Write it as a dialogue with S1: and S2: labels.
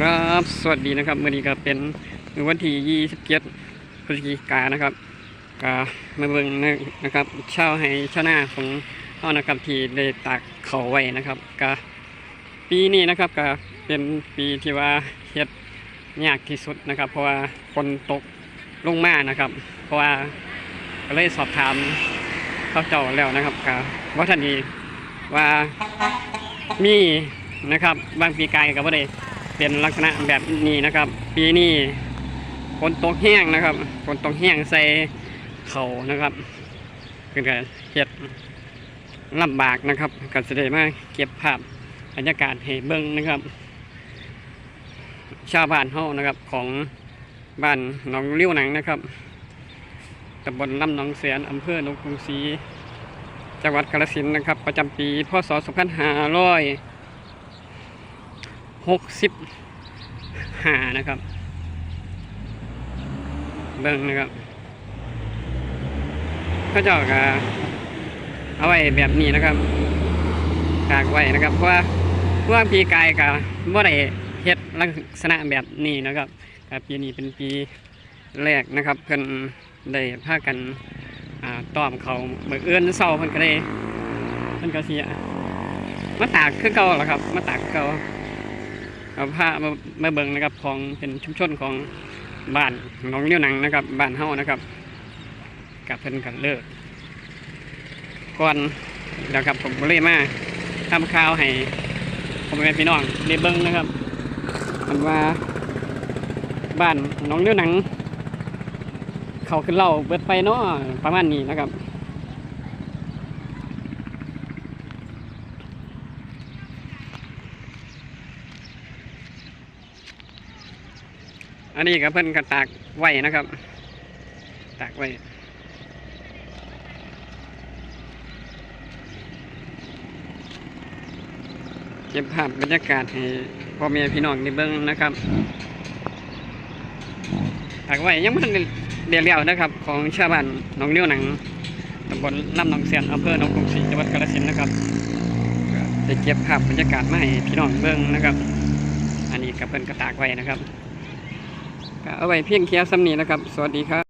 S1: ครับ สวัสดีนะครับวันนี้ก็เป็นวันที่ 27พฤศจิกายนนะครับก็มาเบิ่งนะครับเช่าให้ชาหน้าของเฮานะครับที่ได้ตากเขาไว้นะครับก็ปีนี้นะครับก็เป็นปีที่ว่าเฮ็ดยากที่สุดนะครับ เพราะว่าฝนตกลงมานะครับ เพราะว่าก็เลยสอบถามเขาเจ้าแล้วนะครับก็ว่าท่านนี้ว่ามีนะครับบางปีกายก็บ่ได้ เป็นลักษณะแบบนี้นะครับ ปีนี้ฝนตกแห้งนะครับฝนตกแห้งใส่เขานะครับเป็นการเฮ็ดลำบากนะครับก็จะได้มาเก็บภาพบรรยากาศให้เบิ่งนะครับ ชาวบ้านเฮานะครับของบ้านหนองเลี้ยวหนังนะครับตำบลลำหนองเสียนอำเภอหนองกรุงศรีจังหวัดกาฬสินธุ์นะครับ ประจำปีพศ2500 หกสิบห้านะครับ เบิ้งนะครับเขาจ้าก็เอาไว้แบบนี้นะครับกากไว้นะครับ เพราะว่าเพราะว่าปีกายกับว่าได้เฮ็ดลักษณะแบบนี้นะครับแต่ปีนี้เป็นปีแรกนะครับ เพิ่นได้พากันอ่าตอมเขาเบิกเอื้อนเศร้าเพิ่นก็ได้เพิ่นก็เสียมาตากคือเก่าแหละครับ มาตากเก่า เอาผ้ามามาเบิ่งนะครับของเป็นชุมชนของบ้านหนองเลี้ยวหนังนะครับบ้านเฮานะครับกับเพิ่นกันเลิกก่อนนะครับผมเลยมาทำข่าวให้ผมเป็นพี่น้องได้เบิ่งนะครับมันว่าบ้านหนองเลี้ยวหนัง เขาขึ้นเล่าเบิดไปเนาะประมาณนี้นะครับ อันนี้ก็เพิ่นก็ตากไว้นะครับ ตากไว้เก็บภาพบรรยากาศให้พ่อแม่พี่น้องได้เบิ่งนะครับตากไว้ยังไม่ทันได้เรียแล้วนะครับ ของชาวบ้านหนองเลี้ยวหนังตำบลลำหนองเสียนอำเภอหนองกรุงศรีจังหวัดกาฬสินธุ์นะครับก็ได้เก็บภาพบรรยากาศมาให้พี่น้องเบิ่งนะครับ อันนี้ก็เพิ่นก็ตากไว้นะครับ เอาไว้เพียงแค่ซ้ำนี้นะครับ สวัสดีครับ